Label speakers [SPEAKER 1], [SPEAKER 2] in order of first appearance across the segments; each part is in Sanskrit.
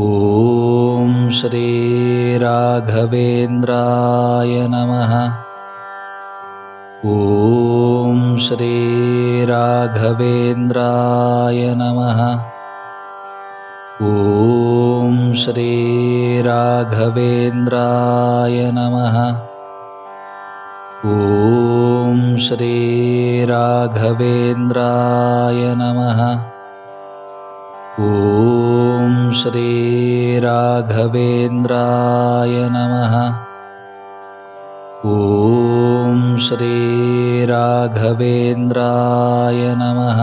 [SPEAKER 1] ॐ श्रीराघवेन्द्राय नमः। ॐ श्रीराघवेन्द्राय नमः। ॐ श्रीराघवेन्द्राय नमः। ॐ श्रीराघवेन्द्राय नमः ॐ श्रीराघवेन्द्राय नमः। ॐ श्रीराघवेन्द्राय नमः।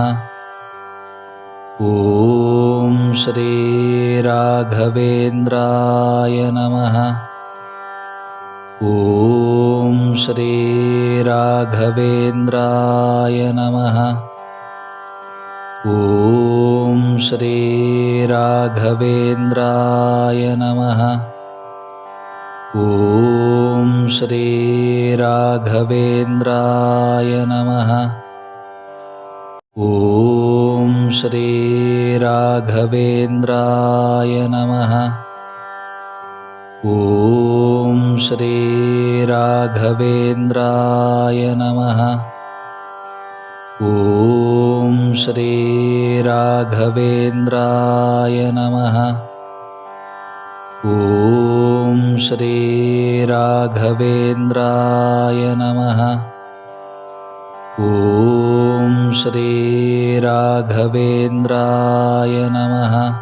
[SPEAKER 1] ॐ श्रीराघवेन्द्राय नमः। ॐ श्रीराघवेन्द्राय नमः। ॐ श्रीराघवेन्द्राय नमः। ॐ श्रीराघवेन्द्राय नमः। ॐ श्रीराघवेन्द्राय नमः। ॐ श्रीराघवेन्द्राय नमः। ॐ श्रीराघवेन्द्राय नमः। ॐ श्रीराघवेन्द्राय नमः। ॐ श्रीराघवेन्द्राय नमः।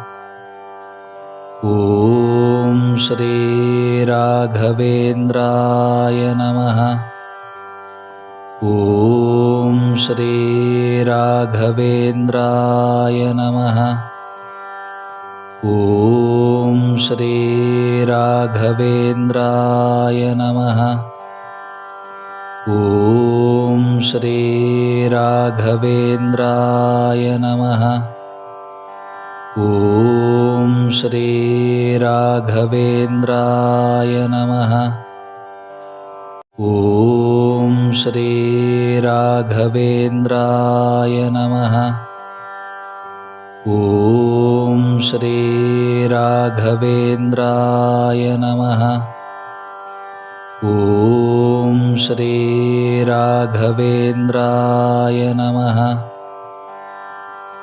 [SPEAKER 1] ॐ श्रीराघवेन्द्राय नमः ॐ श्रीराघवेन्द्राय नमः। ॐ श्रीराघवेन्द्राय नमः। ॐ श्रीराघवेन्द्राय नमः। ॐ श्रीराघवेन्द्राय नमः ॐ श्रीराघवेन्द्राय नमः। ॐ श्रीराघवेन्द्राय नमः। ॐ श्रीराघवेन्द्राय नमः।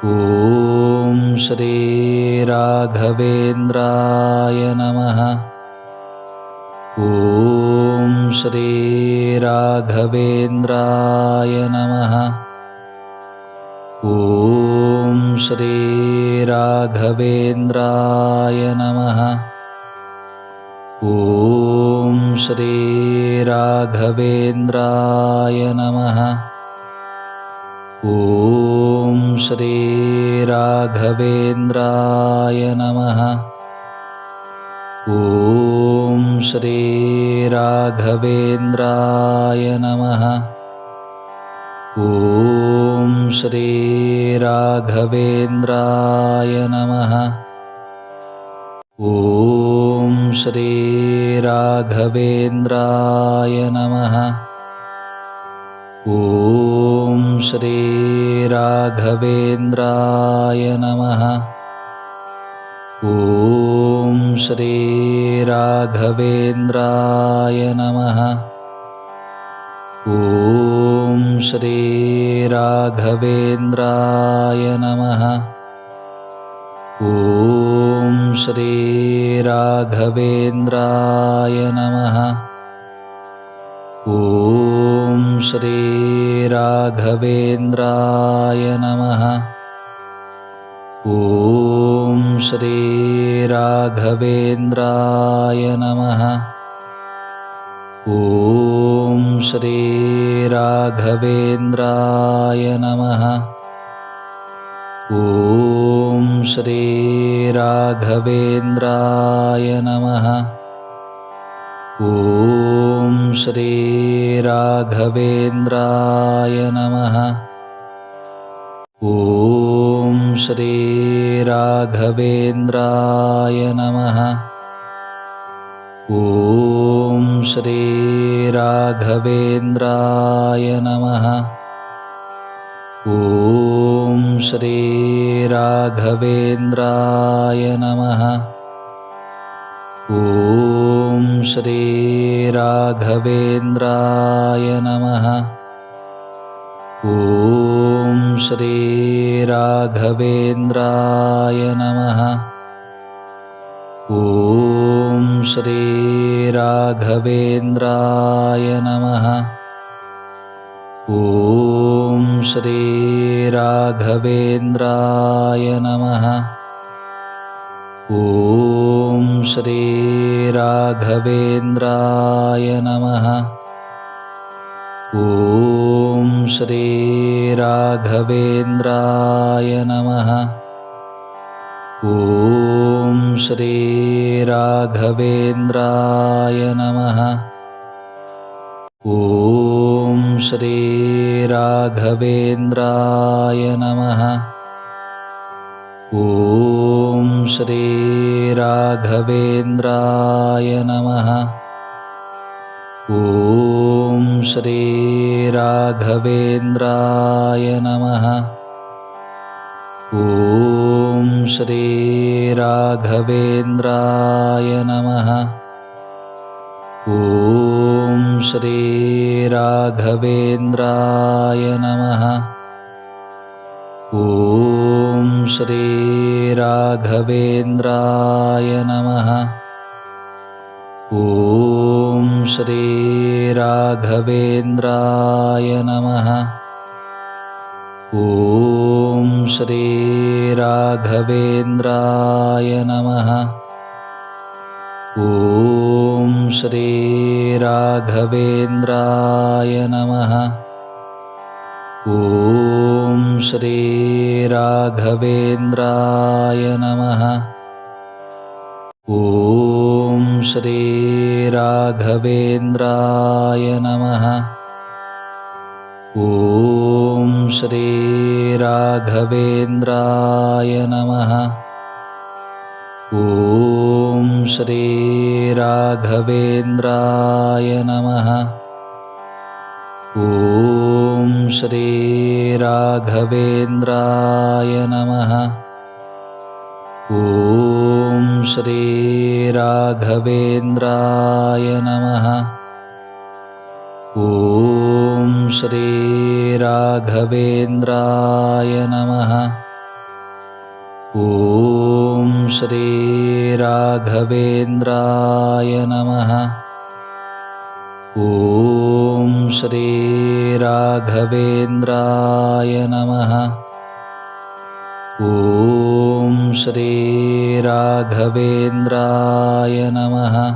[SPEAKER 1] ॐ श्रीराघवेन्द्राय नमः। ॐ श्रीराघवेन्द्राय नमः। ॐ श्रीराघवेन्द्राय नमः। ॐ श्रीराघवेन्द्राय नमः। ॐ श्रीराघवेन्द्राय नमः। ॐ श्रीराघवेन्द्राय नमः। ॐ श्रीराघवेन्द्राय नमः। ॐ श्रीराघवेन्द्राय नमः। ॐ श्रीराघवेन्द्राय नमः ॐ श्रीराघवेन्द्राय नमः। ॐ श्रीराघवेन्द्राय नमः। ॐ श्रीराघवेन्द्राय नमः। ॐ श्रीराघवेन्द्राय नमः। ॐ श्रीराघवेन्द्राय नमः। ॐ श्रीराघवेन्द्राय नमः। ॐ श्रीराघवेन्द्राय नमः। ॐ श्रीराघवेन्द्राय नमः ॐ श्रीराघवेन्द्राय नमः। ॐ श्रीराघवेन्द्राय नमः। ॐ श्रीराघवेन्द्राय नमः। ॐ श्रीराघवेन्द्राय नमः। ॐ श्रीराघवेन्द्राय नमः। ॐ श्रीराघवेन्द्राय नमः। ॐ श्रीराघवेन्द्राय नमः। ॐ श्रीराघवेन्द्राय नमः ॐ श्रीराघवेन्द्राय नमः। ॐ श्रीराघवेन्द्राय नमः। ॐ श्रीराघवेन्द्राय नमः। ॐ श्रीराघवेन्द्राय नमः। ॐ श्रीराघवेन्द्राय नमः। ॐ श्रीराघवेन्द्राय नमः। ॐ श्रीराघवेन्द्राय नमः। ॐ श्रीराघवेन्द्राय नमः। ॐ श्रीराघवेन्द्राय नमः। ॐ श्रीराघवेन्द्राय नमः। ॐ श्रीराघवेन्द्राय नमः। ॐ श्रीराघवेन्द्राय नमः ॐ श्रीराघवेन्द्राय नमः। ॐ श्रीराघवेन्द्राय नमः। ॐ श्रीराघवेन्द्राय नमः। ॐ श्रीराघवेन्द्राय नमः। ॐ श्रीराघवेन्द्राय नमः। ॐ श्रीराघवेन्द्राय नमः। ॐ श्रीराघवेन्द्राय नमः। ॐ श्रीराघवेन्द्राय नमः ॐ श्रीराघवेन्द्राय नमः।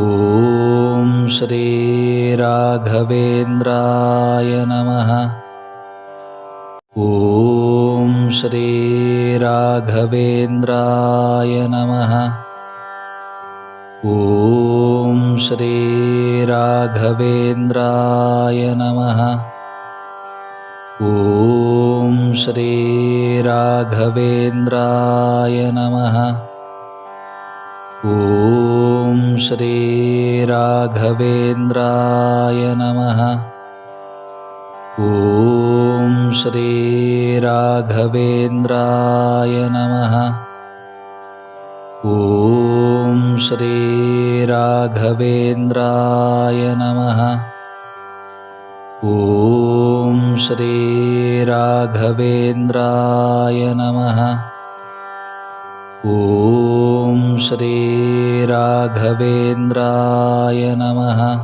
[SPEAKER 1] ॐ श्रीराघवेन्द्राय नमः। ॐ श्रीराघवेन्द्राय नमः। ॐ श्रीराघवेन्द्राय नमः। ॐ श्रीराघवेन्द्राय नमः। ॐ श्रीराघवेन्द्राय नमः। ॐ श्रीराघवेन्द्राय नमः। ॐ श्रीराघवेन्द्राय नमः ॐ श्रीराघवेन्द्राय नमः। ॐ श्रीराघवेन्द्राय नमः।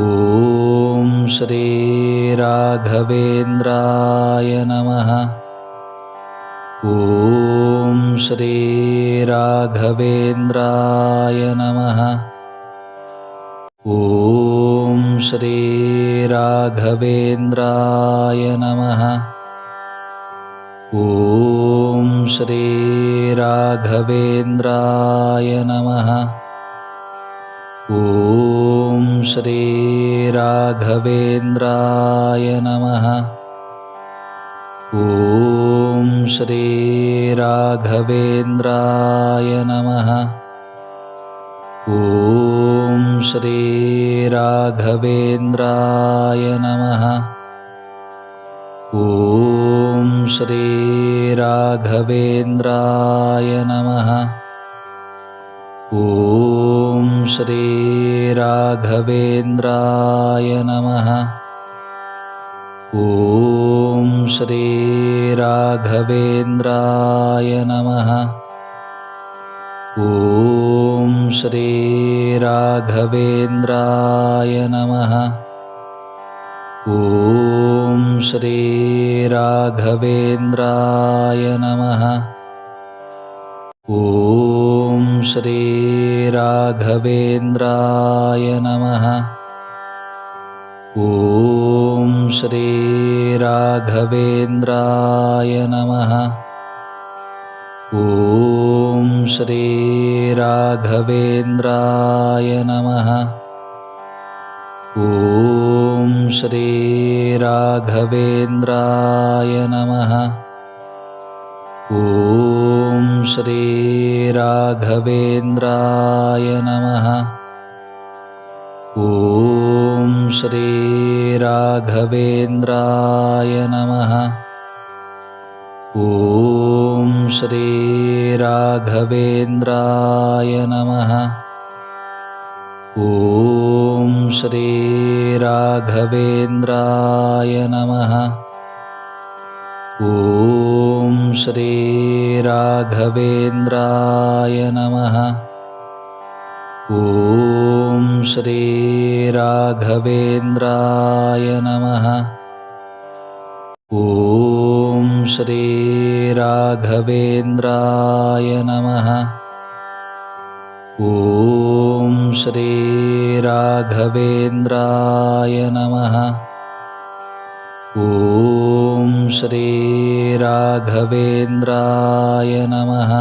[SPEAKER 1] ॐ श्रीराघवेन्द्राय नमः। ॐ श्रीराघवेन्द्राय नमः ॐ श्रीराघवेन्द्राय नमः। ॐ श्रीराघवेन्द्राय नमः। ॐ श्रीराघवेन्द्राय नमः। ॐ श्रीराघवेन्द्राय नमः। ॐ श्रीराघवेन्द्राय नमः। ॐ श्रीराघवेन्द्राय नमः। ॐ श्रीराघवेन्द्राय नमः। ॐ श्रीराघवेन्द्राय नमः ॐ श्रीराघवेन्द्राय नमः। ॐ श्रीराघवेन्द्राय नमः। ॐ श्रीराघवेन्द्राय नमः। ॐ श्रीराघवेन्द्राय नमः। ॐ श्रीराघवेन्द्राय नमः। ॐ श्रीराघवेन्द्राय नमः। ॐ श्रीराघवेन्द्राय नमः। ॐ श्रीराघवेन्द्राय नमः ॐ श्रीराघवेन्द्राय नमः। ॐ श्रीराघवेन्द्राय नमः। ॐ श्रीराघवेन्द्राय नमः। ॐ श्रीराघवेन्द्राय नमः। ॐ श्रीराघवेन्द्राय नमः। ॐ श्रीराघवेन्द्राय नमः। ॐ श्रीराघवेन्द्राय नमः।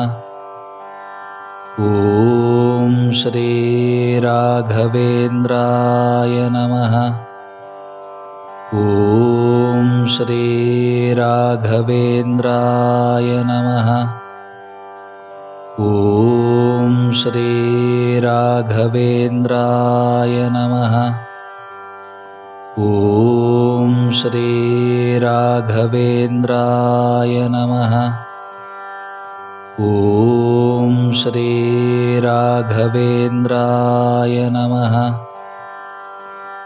[SPEAKER 1] ॐ श्रीराघवेन्द्राय नमः ॐ श्रीराघवेन्द्राय नमः। ॐ श्रीराघवेन्द्राय नमः। ॐ श्रीराघवेन्द्राय नमः। ॐ श्रीराघवेन्द्राय नमः